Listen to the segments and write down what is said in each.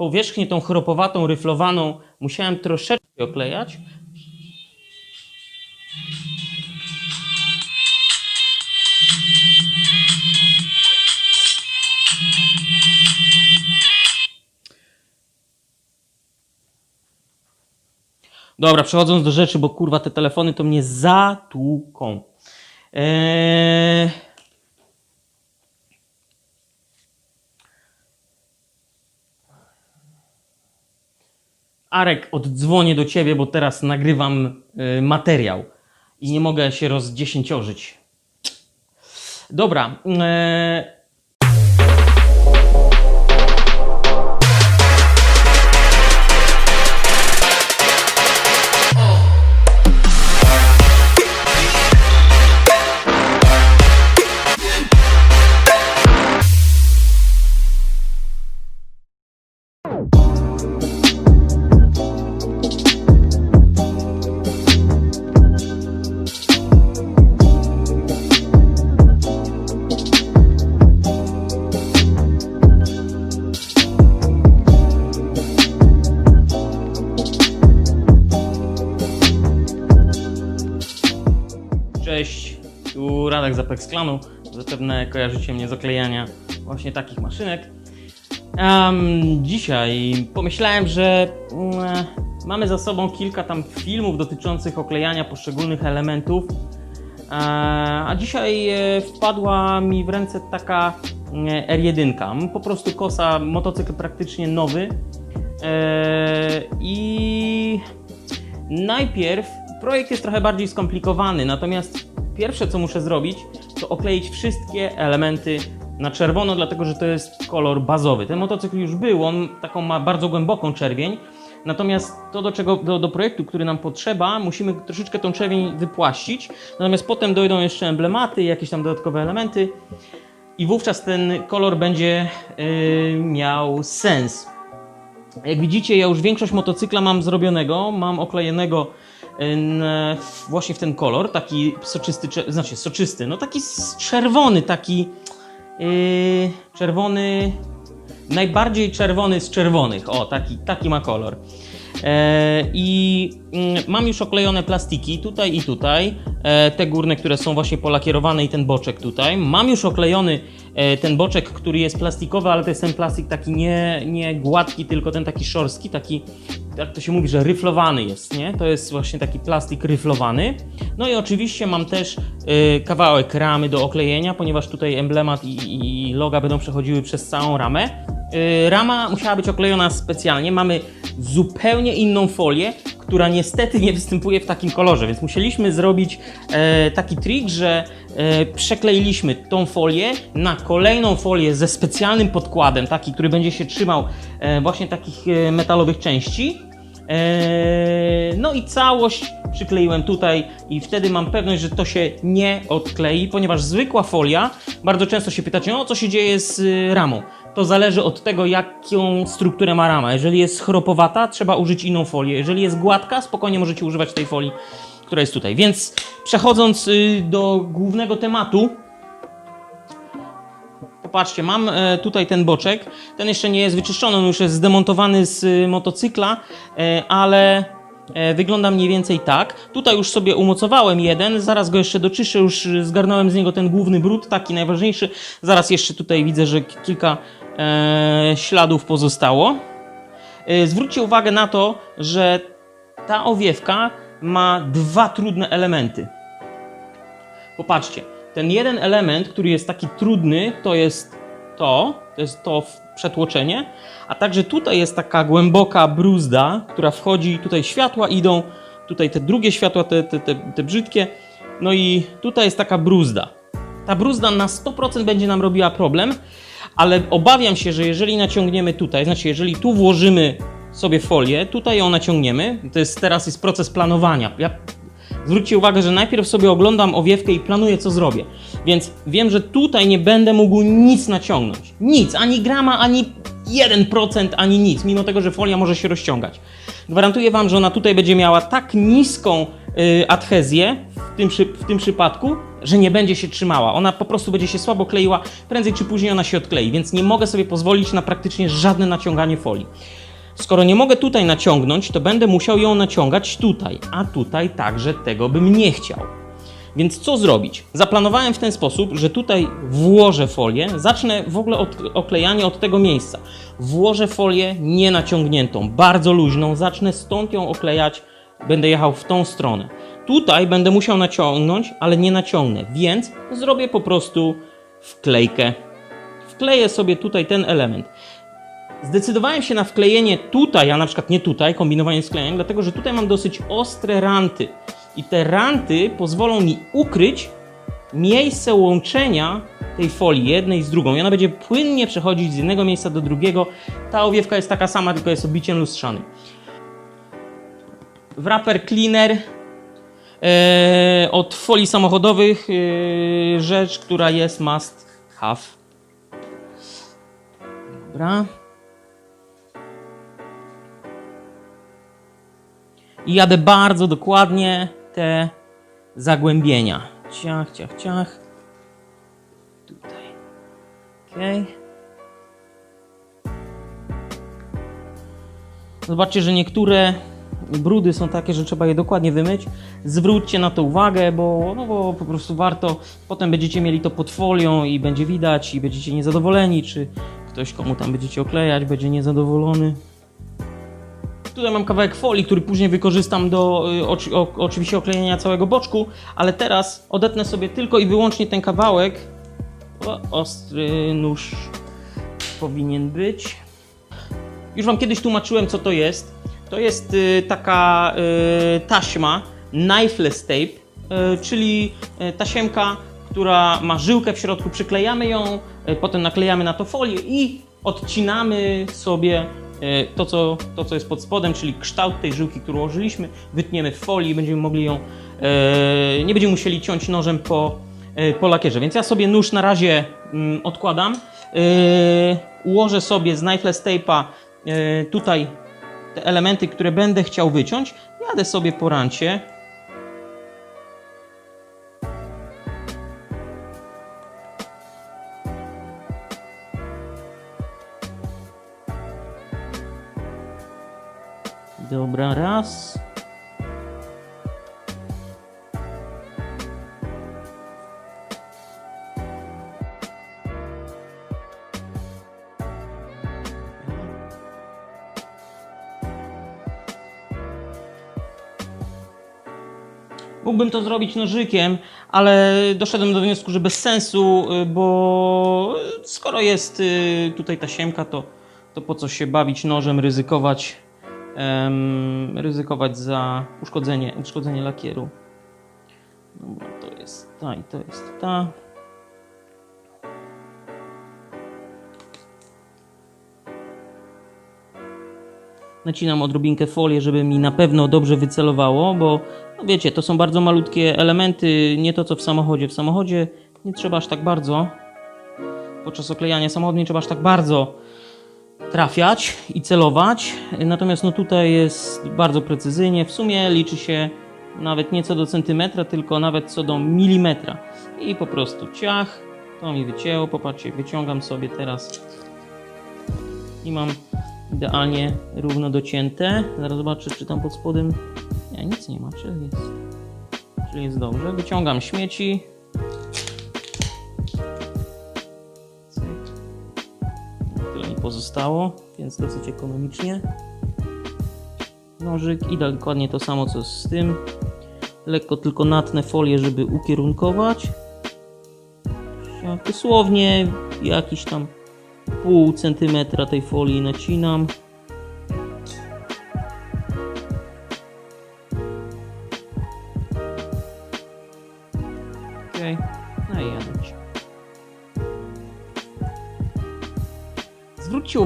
powierzchnię tą chropowatą, ryflowaną musiałem troszeczkę oklejać. Dobra, przechodząc do rzeczy, bo kurwa te telefony to mnie zatłuką. Eee... Arek, oddzwonię do ciebie, bo teraz nagrywam y, materiał i nie mogę się rozdziesięciorzyć. Dobra. E... Cześć, tu Radek z Apex. Zapewne kojarzycie mnie z oklejania właśnie takich maszynek. Em, dzisiaj pomyślałem, że mm, mamy za sobą kilka tam filmów dotyczących oklejania poszczególnych elementów. E, a dzisiaj e, wpadła mi w ręce taka e, R1. Po prostu kosa, motocykl praktycznie nowy. I Najpierw projekt jest trochę bardziej skomplikowany, natomiast pierwsze co muszę zrobić, to okleić wszystkie elementy na czerwono, dlatego że to jest kolor bazowy. Ten motocykl już był, on taką ma bardzo głęboką czerwień, natomiast to do, czego, do, do projektu, który nam potrzeba, musimy troszeczkę tą czerwień wypłaścić, natomiast potem dojdą jeszcze emblematy, jakieś tam dodatkowe elementy i wówczas ten kolor będzie yy, miał sens. Jak widzicie, ja już większość motocykla mam zrobionego, mam oklejonego właśnie w ten kolor, taki soczysty, znaczy soczysty, no taki czerwony, taki yy, czerwony, najbardziej czerwony z czerwonych, o taki, taki ma kolor. E, I mm, mam już oklejone plastiki tutaj i tutaj, e, te górne, które są właśnie polakierowane i ten boczek tutaj. Mam już oklejony e, ten boczek, który jest plastikowy, ale to jest ten plastik taki nie, nie gładki, tylko ten taki szorstki, taki, jak to się mówi, że ryflowany jest, nie? To jest właśnie taki plastik ryflowany. No i oczywiście mam też e, kawałek ramy do oklejenia, ponieważ tutaj emblemat i, i loga będą przechodziły przez całą ramę. Y, Rama musiała być oklejona specjalnie. Mamy zupełnie inną folię, która niestety nie występuje w takim kolorze, więc musieliśmy zrobić e, taki trik, że przekleiliśmy tą folię na kolejną folię ze specjalnym podkładem, taki, który będzie się trzymał e, właśnie takich e, metalowych części. E, No i całość przykleiłem tutaj i wtedy mam pewność, że to się nie odklei, ponieważ zwykła folia, bardzo często się pytacie, no co się dzieje z ramą. To zależy od tego, jaką strukturę ma rama. Jeżeli jest chropowata, trzeba użyć inną folię. Jeżeli jest gładka, spokojnie możecie używać tej folii, która jest tutaj. Więc przechodząc y, do głównego tematu, Popatrzcie, mam e, tutaj ten boczek. Ten jeszcze nie jest wyczyszczony, on już jest zdemontowany z y, motocykla, e, ale e, wygląda mniej więcej tak. Tutaj już sobie umocowałem jeden, zaraz go jeszcze doczyszczę, już y, zgarnąłem z niego ten główny brud, taki najważniejszy. Zaraz jeszcze tutaj widzę, że kilka śladów pozostało. Zwróćcie uwagę na to, że ta owiewka ma dwa trudne elementy. Popatrzcie, ten jeden element, który jest taki trudny, to jest to, to jest to przetłoczenie, a także tutaj jest taka głęboka bruzda, która wchodzi, tutaj światła idą, tutaj te drugie światła, te, te, te, te brzydkie, no i tutaj jest taka bruzda. Ta bruzda na 100% będzie nam robiła problem, ale obawiam się, że jeżeli naciągniemy tutaj, znaczy jeżeli tu włożymy sobie folię, tutaj ją naciągniemy, to jest teraz jest proces planowania. Ja Zwróćcie uwagę, że najpierw sobie oglądam owiewkę i planuję, co zrobię. Więc wiem, że tutaj nie będę mógł nic naciągnąć. Nic, ani grama, ani 1%, ani nic, mimo tego, że folia może się rozciągać. Gwarantuję Wam, że ona tutaj będzie miała tak niską y, adhezję w tym, w tym przypadku, że nie będzie się trzymała. Ona po prostu będzie się słabo kleiła, prędzej czy później ona się odklei, więc nie mogę sobie pozwolić na praktycznie żadne naciąganie folii. Skoro nie mogę tutaj naciągnąć, to będę musiał ją naciągać tutaj, a tutaj także tego bym nie chciał. Więc co zrobić? Zaplanowałem w ten sposób, że tutaj włożę folię, zacznę w ogóle od oklejania od tego miejsca. Włożę folię nienaciągniętą, bardzo luźną, zacznę stąd ją oklejać, będę jechał w tą stronę. Tutaj będę musiał naciągnąć, ale nie naciągnę, więc zrobię po prostu wklejkę. Wkleję sobie tutaj ten element. Zdecydowałem się na wklejenie tutaj, a na przykład nie tutaj, kombinowanie z klejem, dlatego że tutaj mam dosyć ostre ranty. I te ranty pozwolą mi ukryć miejsce łączenia tej folii jednej z drugą. I ona będzie płynnie przechodzić z jednego miejsca do drugiego. Ta owiewka jest taka sama, tylko jest obiciem lustrzanym. Wrapper cleaner e, od folii samochodowych. E, rzecz, która jest must have. Dobra. I jadę bardzo dokładnie te zagłębienia. Ciach, ciach, ciach. Tutaj. Ok. Zobaczcie, że niektóre brudy są takie, że trzeba je dokładnie wymyć. Zwróćcie na to uwagę, bo, no bo po prostu warto. Potem będziecie mieli to pod folią i będzie widać i będziecie niezadowoleni, czy ktoś komu tam będziecie oklejać będzie niezadowolony. Tutaj mam kawałek folii, który później wykorzystam do y, oczy, o, oczywiście oklejenia całego boczku, ale teraz odetnę sobie tylko i wyłącznie ten kawałek. O, ostry nóż powinien być. Już Wam kiedyś tłumaczyłem, co to jest. To jest y, taka y, taśma, knifeless tape, czyli tasiemka, która ma żyłkę w środku. Przyklejamy ją, potem naklejamy na to folię i odcinamy sobie to co, to, co jest pod spodem, czyli kształt tej żyłki, którą ułożyliśmy. Wytniemy w folii i będziemy mogli ją, y, nie będziemy musieli ciąć nożem po, y, po lakierze. Więc ja sobie nóż na razie mm, odkładam. Ułożę sobie z knifeless tape'a tutaj te elementy, które będę chciał wyciąć, jadę sobie po rancie. Dobra, raz. Mógłbym to zrobić nożykiem, ale doszedłem do wniosku, że bez sensu, y, bo skoro jest y, tutaj ta siemka, to, to po co się bawić nożem, ryzykować, ryzykować za uszkodzenie, uszkodzenie lakieru. Dobra, to jest ta i to jest ta. Nacinam odrobinkę folię, żeby mi na pewno dobrze wycelowało, bo no wiecie, to są bardzo malutkie elementy, nie to co w samochodzie. W samochodzie nie trzeba aż tak bardzo, podczas oklejania samochodu nie trzeba aż tak bardzo trafiać i celować. Natomiast no tutaj jest bardzo precyzyjnie. W sumie liczy się nawet nie co do centymetra, tylko nawet co do milimetra. I po prostu ciach, to mi wycięło. Popatrzcie, wyciągam sobie teraz i mam idealnie równo docięte. Zaraz zobaczę, czy tam pod spodem. Nie, nic nie ma, czyli jest, czyli jest dobrze. Wyciągam śmieci. Pozostało, więc dosyć ekonomicznie. Nożyk i dokładnie to samo co z tym. Lekko tylko natnę folię, żeby ukierunkować. Dosłownie jakiś tam pół centymetra tej folii nacinam.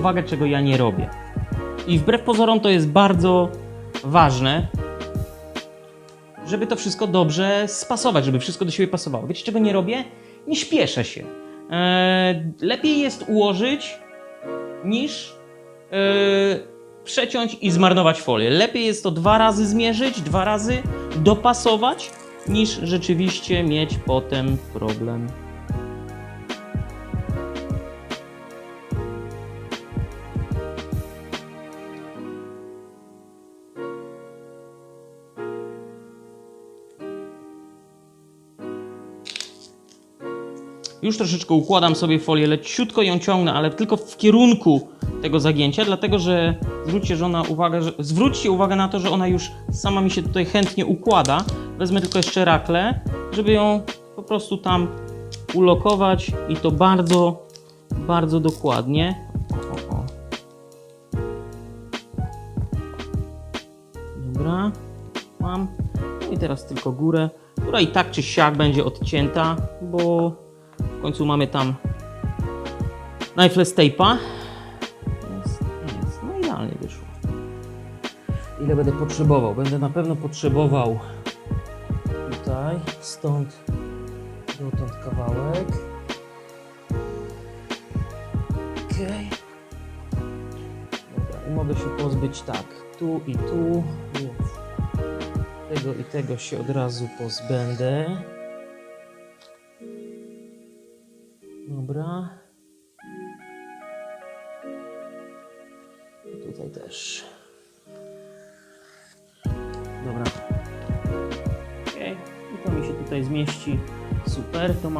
Uwagę, czego ja nie robię. I wbrew pozorom to jest bardzo ważne, żeby to wszystko dobrze spasować, żeby wszystko do siebie pasowało. Wiecie, czego nie robię? Nie śpieszę się. Eee, lepiej jest ułożyć niż eee, przeciąć i zmarnować folię. Lepiej jest to dwa razy zmierzyć, dwa razy dopasować niż rzeczywiście mieć potem problem. Już troszeczkę układam sobie folię, leciutko ją ciągnę, ale tylko w kierunku tego zagięcia, dlatego że zwróćcie, że ona uwagę, że, zwróćcie uwagę na to, że ona już sama mi się tutaj chętnie układa. Wezmę tylko jeszcze raklę, żeby ją po prostu tam ulokować i to bardzo, bardzo dokładnie. O, o. Dobra, mam. No i teraz tylko górę, która i tak czy siak będzie odcięta, bo końcu mamy tam knifeless tape'a. No idealnie wyszło. Ile będę potrzebował? Będę na pewno potrzebował tutaj, stąd dotąd kawałek. Okej. Dobra, i mogę się pozbyć tak, tu i tu, więc tego i tego się od razu pozbędę.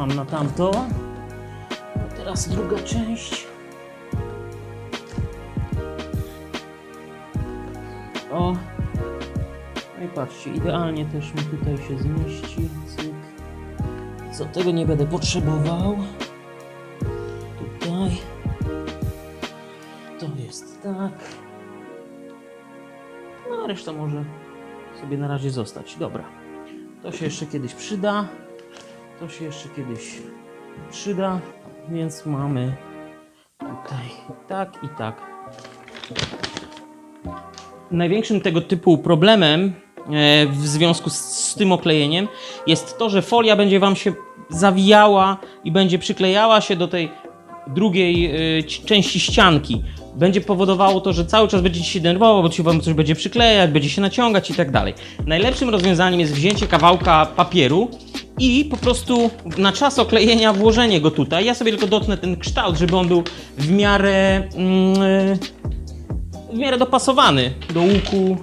Na tamto. A teraz druga część. O. No i patrzcie, idealnie też mi tutaj się zmieści. Cyk. Co tego nie będę potrzebował. Tutaj. To jest tak. No a reszta może sobie na razie zostać. Dobra. To się jeszcze kiedyś przyda. To się jeszcze kiedyś przyda. Więc mamy tutaj tak i tak. Największym tego typu problemem e, w związku z, tym oklejeniem jest to, że folia będzie Wam się zawijała i będzie przyklejała się do tej drugiej e, ci- części ścianki. Będzie powodowało to, że cały czas będziecie się denerwował, bo się Wam coś będzie przyklejać, będzie się naciągać i tak dalej. Najlepszym rozwiązaniem jest wzięcie kawałka papieru i po prostu na czas oklejenia włożenie go tutaj. Ja sobie tylko dotknę ten kształt, żeby on był w miarę. Mm, w miarę dopasowany do łuku.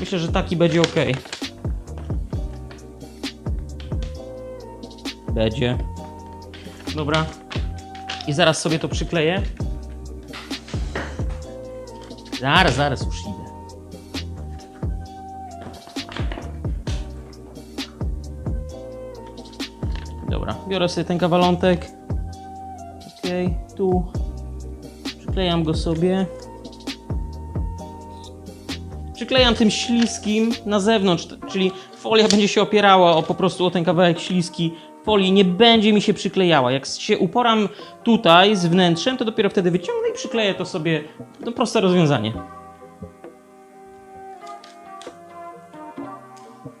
Myślę, że taki będzie ok. Będzie. Dobra. I zaraz sobie to przykleję. Zaraz, zaraz już biorę sobie ten kawalątek. Okej, tu. Przyklejam go sobie. Przyklejam tym śliskim na zewnątrz, czyli folia będzie się opierała o po prostu o ten kawałek śliski folii, nie będzie mi się przyklejała. Jak się uporam tutaj z wnętrzem, to dopiero wtedy wyciągnę i przykleję to sobie. To proste rozwiązanie.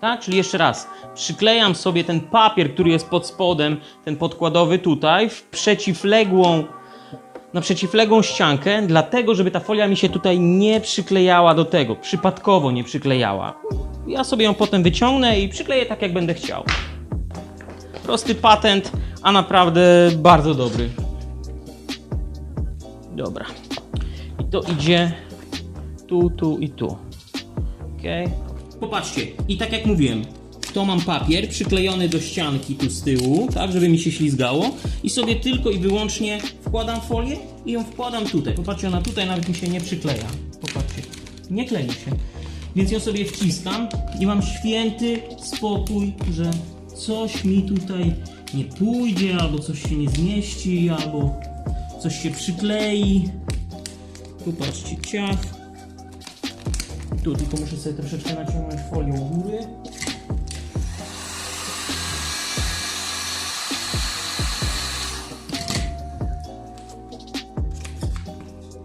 Tak, czyli jeszcze raz, przyklejam sobie ten papier, który jest pod spodem, ten podkładowy tutaj, w przeciwległą, na przeciwległą ściankę, dlatego, żeby ta folia mi się tutaj nie przyklejała do tego, przypadkowo nie przyklejała. Ja sobie ją potem wyciągnę i przykleję tak, jak będę chciał. Prosty patent, a naprawdę bardzo dobry. Dobra. I to idzie tu, tu i tu. Okej. Popatrzcie, i tak jak mówiłem, to mam papier przyklejony do ścianki tu z tyłu, tak, żeby mi się ślizgało i sobie tylko i wyłącznie wkładam folię i ją wkładam tutaj. Popatrzcie, ona tutaj nawet mi się nie przykleja. Popatrzcie, nie klei się. Więc ją sobie wciskam i mam święty spokój, że coś mi tutaj nie pójdzie, albo coś się nie zmieści, albo coś się przyklei. Tu patrzcie, ciach. Tu tylko muszę sobie troszeczkę naciągnąć folią góry.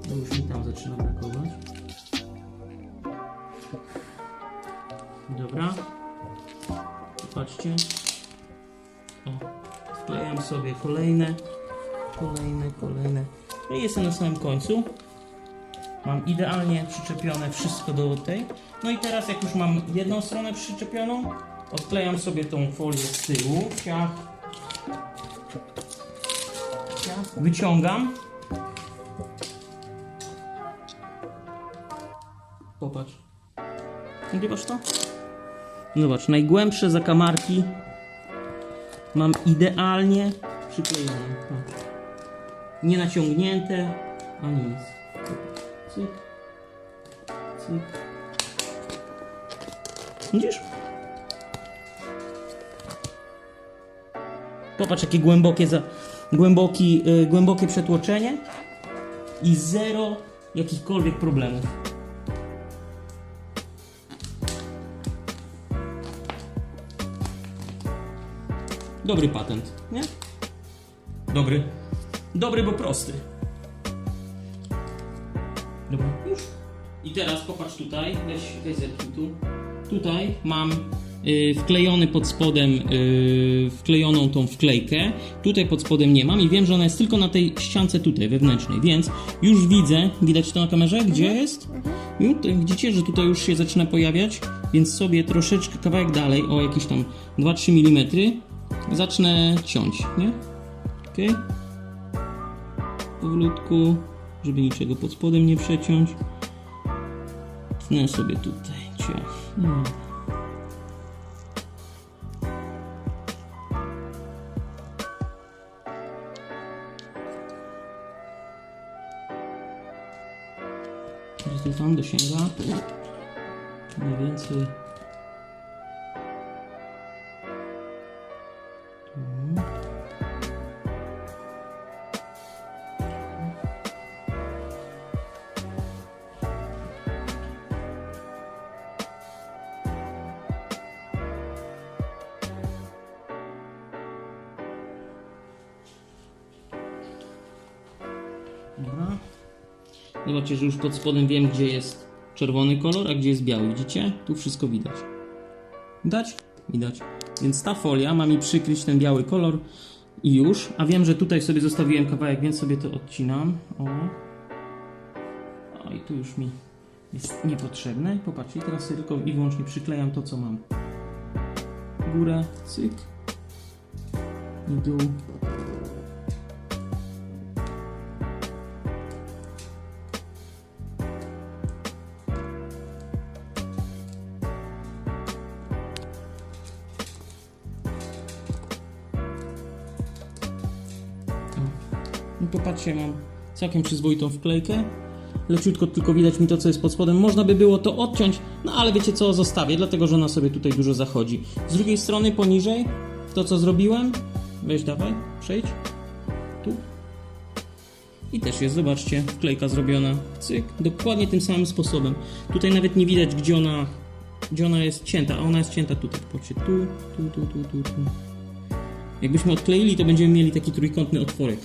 No już mi tam zaczyna brakować. Dobra. Patrzcie. O, wklejam sobie kolejne, kolejne, kolejne. No i jestem na samym końcu. Mam idealnie przyczepione wszystko do tej. No i teraz jak już mam jedną stronę przyczepioną, odklejam sobie tą folię z tyłu. Ciach. Wyciągam. Popatrz. Nagrywasz to? Zobacz, najgłębsze zakamarki mam idealnie przyklejone. Patrz. Nie naciągnięte, ani nic. Cyk. Cyk. Widzisz? Popatrz, jakie głębokie, za, głęboki, y, głębokie przetłoczenie i zero jakichkolwiek problemów. Dobry patent, nie? Dobry. Dobry, bo prosty. Dobra, już. I teraz popatrz tutaj, weź, weź zerknij tu. Tutaj mam y, wklejony pod spodem, y, wklejoną tą wklejkę. Tutaj pod spodem nie mam i wiem, że ona jest tylko na tej ściance tutaj, wewnętrznej, więc już widzę, widać to na kamerze, gdzie jest? I tutaj widzicie, że tutaj już się zaczyna pojawiać, więc sobie troszeczkę kawałek dalej, o jakieś tam 2-3 mm, zacznę ciąć, nie? Okej? Powolutku, żeby niczego pod spodem nie przeciąć. Tnę sobie tutaj, ciach. To tam dosięga? Mniej więcej. Zobaczcie, że już pod spodem wiem, gdzie jest czerwony kolor, a gdzie jest biały. Widzicie? Tu wszystko widać. Widać? Widać. Więc ta folia ma mi przykryć ten biały kolor i już. A wiem, że tutaj sobie zostawiłem kawałek, więc sobie to odcinam. O. O i tu już mi jest niepotrzebne. Popatrzcie, teraz sobie tylko i wyłącznie przyklejam to, co mam. Górę, cyk. I dół. Popatrzcie, mam całkiem przyzwoitą wklejkę. Leciutko tylko widać mi to, co jest pod spodem. Można by było to odciąć, no ale wiecie co, zostawię, dlatego że ona sobie tutaj dużo zachodzi. Z drugiej strony poniżej, to co zrobiłem, weź dawaj, przejdź, tu. I też jest, zobaczcie, wklejka zrobiona, cyk, dokładnie tym samym sposobem. Tutaj nawet nie widać, gdzie ona, gdzie ona jest cięta, a ona jest cięta tutaj, patrzcie, tu, tu, tu, tu, tu, tu. Jakbyśmy odkleili, to będziemy mieli taki trójkątny otworek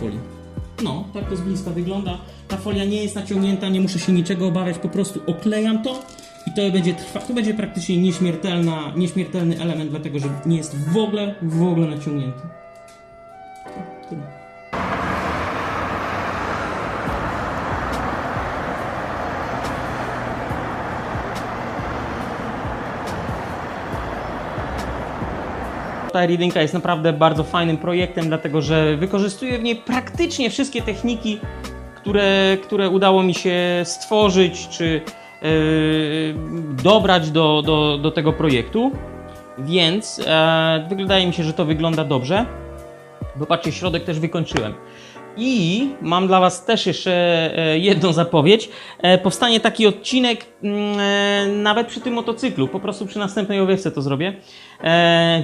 folii. No, tak to z bliska wygląda. Ta folia nie jest naciągnięta, nie muszę się niczego obawiać, po prostu oklejam to i to będzie trwa, to będzie praktycznie nieśmiertelna, nieśmiertelny element, dlatego że nie jest w ogóle, w ogóle naciągnięty. Ta jedynka jest naprawdę bardzo fajnym projektem, dlatego że wykorzystuję w niej praktycznie wszystkie techniki, które, które udało mi się stworzyć czy yy, dobrać do, do, do tego projektu. Więc e, wydaje mi się, że to wygląda dobrze. Bo patrzcie, środek też wykończyłem. I mam dla Was też jeszcze e, jedną zapowiedź. E, Powstanie taki odcinek mm, e, nawet przy tym motocyklu, po prostu przy następnej owiewce to zrobię.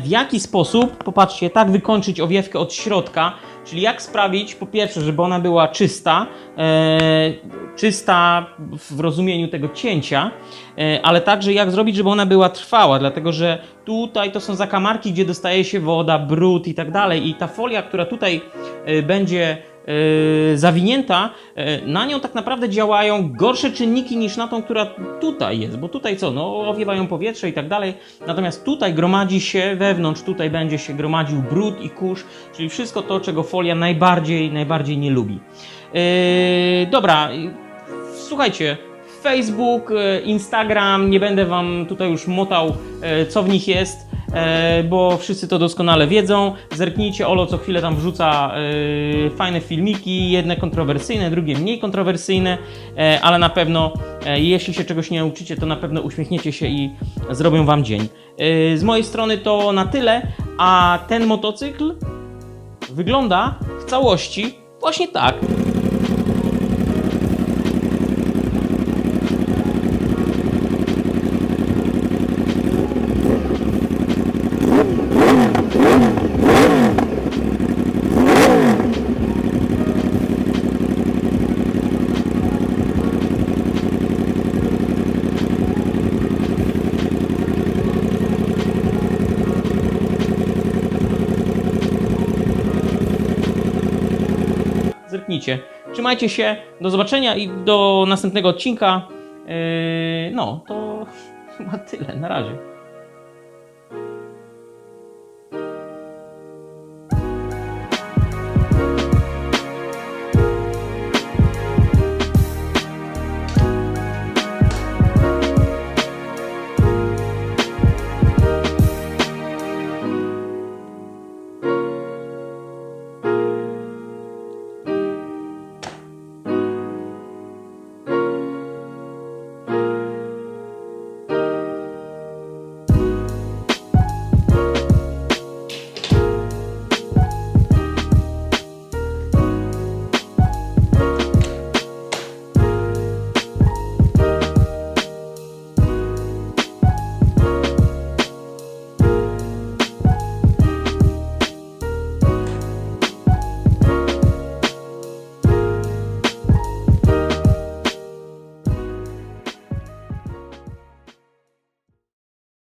W jaki sposób, popatrzcie, tak wykończyć owiewkę od środka, czyli jak sprawić, po pierwsze, żeby ona była czysta, czysta w rozumieniu tego cięcia, ale także jak zrobić, żeby ona była trwała, dlatego że tutaj to są zakamarki, gdzie dostaje się woda, brud i tak dalej i ta folia, która tutaj będzie e, zawinięta, e, na nią tak naprawdę działają gorsze czynniki niż na tą, która tutaj jest, bo tutaj co, no owiewają powietrze i tak dalej, natomiast tutaj gromadzi się wewnątrz, tutaj będzie się gromadził brud i kurz, czyli wszystko to, czego folia najbardziej, najbardziej nie lubi. E, dobra, słuchajcie, Facebook, Instagram, nie będę wam tutaj już motał, co w nich jest, bo wszyscy to doskonale wiedzą. Zerknijcie, Olo co chwilę tam wrzuca e, fajne filmiki, jedne kontrowersyjne, drugie mniej kontrowersyjne, e, ale na pewno, e, jeśli się czegoś nie nauczycie, to na pewno uśmiechniecie się i zrobią wam dzień. E, Z mojej strony to na tyle, a ten motocykl wygląda w całości właśnie tak. Zerknijcie. Trzymajcie się, do zobaczenia i do następnego odcinka. Yy, no, to chyba tyle. Na razie.